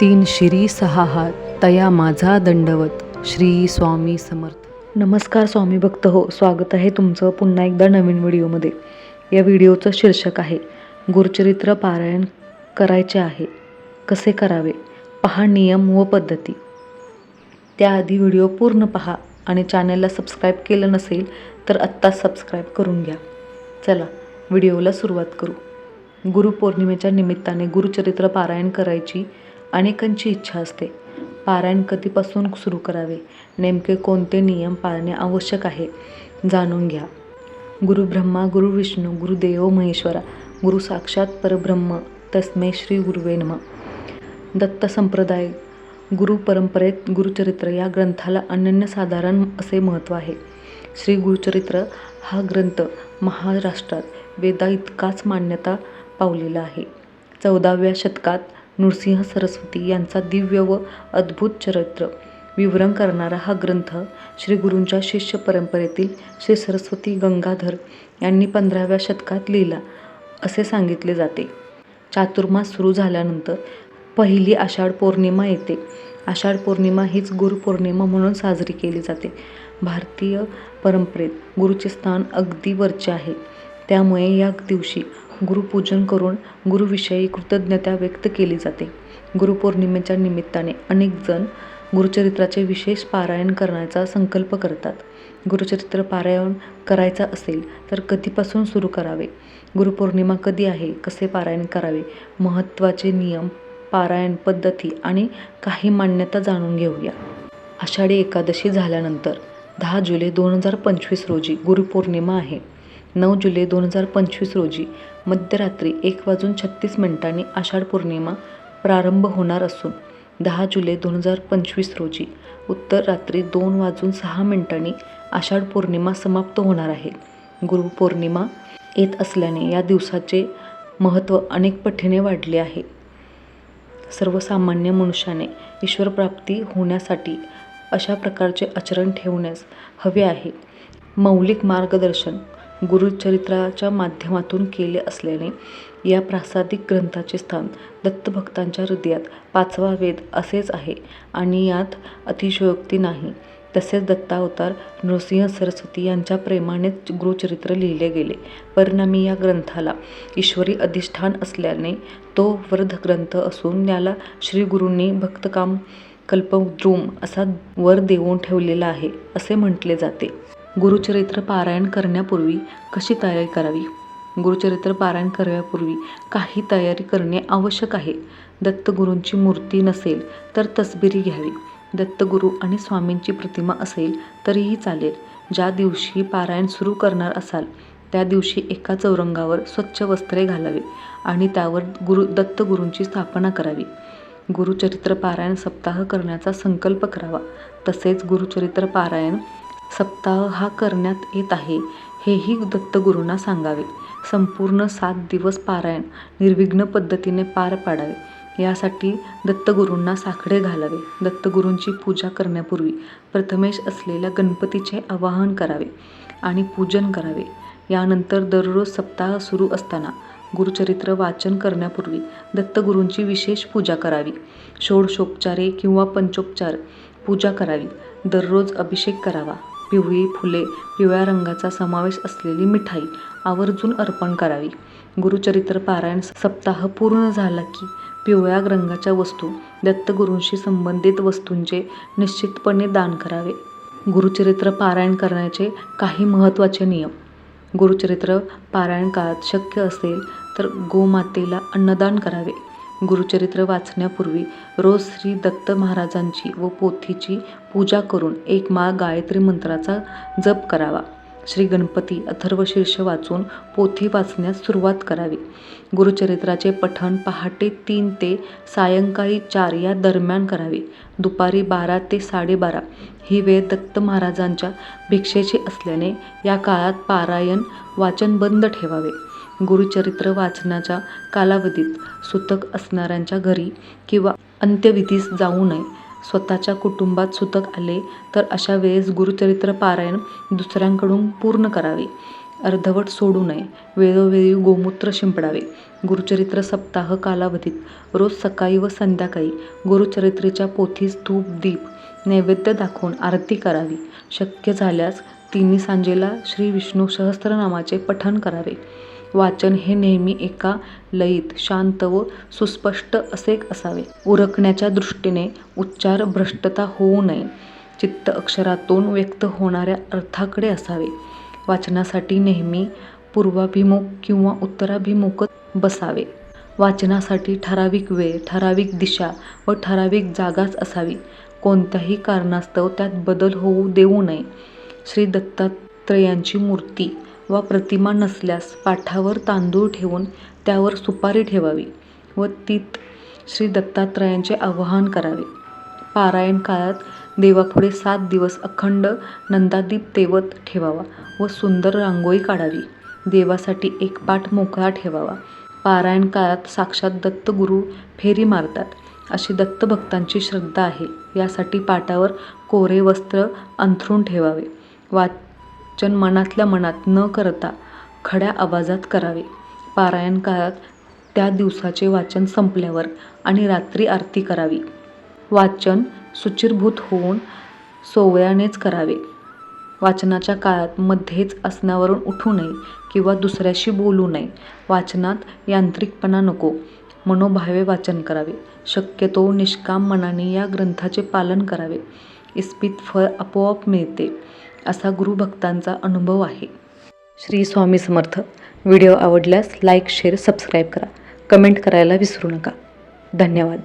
तीन शिरी सहा हात तया माझा दंडवत श्री स्वामी समर्थ. नमस्कार स्वामी भक्त हो स्वागत आहे तुमचं पुन्हा एकदा नवीन व्हिडिओमध्ये. या व्हिडिओचं शीर्षक आहे गुरुचरित्र पारायण करायचे आहे कसे करावे पहा नियम व पद्धती. त्याआधी व्हिडिओ पूर्ण पहा आणि चॅनलला सबस्क्राईब केलं नसेल तर आत्ताच सबस्क्राईब करून घ्या. चला व्हिडिओला सुरुवात करू. गुरुपौर्णिमेच्या निमित्ताने गुरुचरित्र पारायण करायची अनेकांची इच्छा असते. पारायण कधीपासून सुरू करावे? नेमके कोणते नियम पाळणे आवश्यक आहे? जाणून घ्या. गुरु ब्रह्मा गुरु विष्णू गुरुदेव महेश्वरा गुरु साक्षात परब्रह्म तस्मै श्री गुरुवे नम. दत्त संप्रदाय गुरु परंपरेत गुरुचरित्र या ग्रंथाला अनन्यसाधारण असे महत्त्व आहे. श्री गुरुचरित्र हा ग्रंथ महाराष्ट्रात वेदा इतकाच मान्यता पावलेला आहे. चौदाव्या शतकात नृसिंह सरस्वती यांचा दिव्य व अद्भुत चरित्र. विवरण करणारा हा ग्रंथ श्री गुरूंच्या शिष्य परंपरेतील श्री सरस्वती गंगाधर यांनी पंधराव्या शतकात लिहिला असे सांगितले जाते. चातुर्मास सुरू झाल्यानंतर पहिली आषाढ पौर्णिमा येते. आषाढ पौर्णिमा हीच गुरुपौर्णिमा म्हणून साजरी केली जाते. भारतीय परंपरेत गुरुचे स्थान अगदी वरचे आहे. त्यामुळे या दिवशी गुरुपूजन करून गुरुविषयी कृतज्ञता व्यक्त केली जाते. गुरुपौर्णिमेच्या निमित्ताने अनेक जण गुरुचरित्राचे विशेष पारायण करण्याचा संकल्प करतात. गुरुचरित्र पारायण करायचा असेल तर कधीपासून सुरू करावे? गुरुपौर्णिमा कधी आहे? कसे पारायण करावे? महत्त्वाचे नियम पारायण पद्धती आणि काही मान्यता जाणून घेऊया. आषाढी एकादशी झाल्यानंतर दहा जुलै दोन हजार पंचवीस रोजी गुरुपौर्णिमा आहे. नऊ जुलै दोन हजार पंचवीस रोजी मध्यरात्री एक वाजून छत्तीस मिनिटांनी आषाढ पौर्णिमा प्रारंभ होणार असून दहा जुलै दोन हजार पंचवीस रोजी उत्तर रात्री दोन वाजून सहा मिनिटांनी आषाढ पौर्णिमा समाप्त होणार आहे. गुरुपौर्णिमा येत असल्याने या दिवसाचे महत्त्व अनेक पटीने वाढले आहे. सर्वसामान्य मनुष्याने ईश्वरप्राप्ती होण्यासाठी अशा प्रकारचे आचरण ठेवण्यास हवे आहे. मौलिक मार्गदर्शन गुरुचरित्राच्या माध्यमातून केले असल्याने या प्रासादिक ग्रंथाचे स्थान दत्तभक्तांच्या हृदयात पाचवा वेद असेच आहे आणि यात अतिशयोक्ती नाही. तसेच दत्तावतार नृसिंह सरस्वती यांच्या प्रेमानेच गुरुचरित्र लिहिले गेले. परिणामी या ग्रंथाला ईश्वरी अधिष्ठान असल्याने तो वर्ध ग्रंथ असून याला श्री गुरूंनी भक्तकाम कल्पद्रुम असा वर देऊन ठेवलेला आहे असे म्हटले जाते. गुरुचरित्र पारायण करण्यापूर्वी कशी तयारी करावी? गुरुचरित्र पारायण करण्यापूर्वी काही तयारी करणे आवश्यक आहे. दत्तगुरूंची मूर्ती नसेल तर तसबिरी घ्यावी. दत्तगुरू आणि स्वामींची प्रतिमा असेल तरीही चालेल. ज्या दिवशी पारायण सुरू करणार असाल त्या दिवशी एका चौरंगावर स्वच्छ वस्त्रे घालावे आणि त्यावर गुरु दत्तगुरूंची स्थापना करावी. गुरुचरित्र पारायण सप्ताह करण्याचा संकल्प करावा. तसेच गुरुचरित्र पारायण सप्ताह हा करण्यात येत आहे हेही दत्तगुरूंना सांगावे. संपूर्ण सात दिवस पारायण निर्विघ्न पद्धतीने पार पाडावे. यासाठी दत्तगुरूंना साखडे घालावे. दत्तगुरूंची पूजा करण्यापूर्वी प्रथमेश असलेल्या गणपतीचे आवाहन करावे आणि पूजन करावे. यानंतर दररोज सप्ताह सुरू असताना गुरुचरित्र वाचन करण्यापूर्वी दत्तगुरूंची विशेष पूजा करावी. षोडशोपचारे किंवा पंचोपचार पूजा करावी. दररोज अभिषेक करावा. पिवळी फुले पिवळ्या रंगाचा समावेश असलेली मिठाई आवर्जून अर्पण करावी. गुरुचरित्र पारायण सप्ताह पूर्ण झाला की पिवळ्या रंगाच्या वस्तू दत्तगुरूंशी संबंधित वस्तूंचे निश्चितपणे दान करावे. गुरुचरित्र पारायण करण्याचे काही महत्त्वाचे नियम. गुरुचरित्र पारायण काळात शक्य असेल तर गोमातेला अन्नदान करावे. गुरुचरित्र वाचण्यापूर्वी रोज श्री दत्त महाराजांची व पोथीची पूजा करून एक माळ गायत्री मंत्राचा जप करावा. श्री गणपती अथर्वशीर्ष वाचून पोथी वाचण्यास सुरुवात करावी. गुरुचरित्राचे पठण पहाटे तीन ते सायंकाळी चार या दरम्यान करावे. दुपारी बारा ते साडेबारा ही वेळ दत्त महाराजांच्या भिक्षेची असल्याने या काळात पारायण वाचन बंद ठेवावे. गुरुचरित्र वाचनाच्या कालावधीत सुतक असणाऱ्यांच्या घरी किंवा अंत्यविधीस जाऊ नये. स्वतःच्या कुटुंबात सुतक आले तर अशा वेळेस गुरुचरित्र पारायण दुसऱ्यांकडून पूर्ण करावे. अर्धवट सोडू नये. वेळोवेळी गोमूत्र शिंपडावे. गुरुचरित्र सप्ताह कालावधीत रोज सकाळी व संध्याकाळी गुरुचरित्रेच्या पोथीस धूप दीप नैवेद्य दाखवून आरती करावी. शक्य झाल्यास तिन्ही सांजेला श्री विष्णू सहस्त्रनामाचे पठण करावे. वाचन हे नेहमी एका लयीत शांत व सुस्पष्ट असे असावे. उरकण्याच्या दृष्टीने उच्चार भ्रष्टता होऊ नये. चित्त अक्षरातून व्यक्त होणाऱ्या अर्थाकडे असावे. वाचनासाठी नेहमी पूर्वाभिमुख किंवा उत्तराभिमुख बसावे. वाचनासाठी ठराविक वेळ ठराविक दिशा व ठराविक जागाच असावी. कोणत्याही कारणास्तव त्यात बदल होऊ देऊ नये. श्री दत्तात्रयांची मूर्ती वा प्रतिमा नसल्यास पाठावर तांदूळ ठेवून त्यावर सुपारी ठेवावी व तीत श्री दत्तात्रयांचे आवाहन करावे. पारायण काळात देवापुढे सात दिवस अखंड नंदादीप तेवत ठेवावा व सुंदर रांगोळी काढावी. देवासाठी एक पाठ मोकळा ठेवावा. पारायण काळात साक्षात दत्तगुरू फेरी मारतात. अशी दत्तभक्तांची श्रद्धा आहे. यासाठी पाटावर कोरे वस्त्र अंथरून ठेवावे. वाचन मनातल्या मनात न करता खड्या आवाजात करावे. पारायण काळात त्या दिवसाचे वाचन संपल्यावर आणि रात्री आरती करावी. वाचन सुचिरभूत होऊन सोवळ्यानेच करावे. वाचनाच्या काळात मध्येच आसनावरून उठू नये किंवा दुसऱ्याशी बोलू नये. वाचनात यांत्रिकपणा नको. मनोभावे वाचन करावे. शक्यतो निष्काम मनाने या ग्रंथाचे पालन करावे. इस्पित फळ आपोआप मिळते. असा गुरुभक्तांचा अनुभव आहे. श्री स्वामी समर्थ व्हिडिओ आवडल्यास लाईक शेअर सबस्क्राईब करा. कमेंट करायला विसरू नका. धन्यवाद.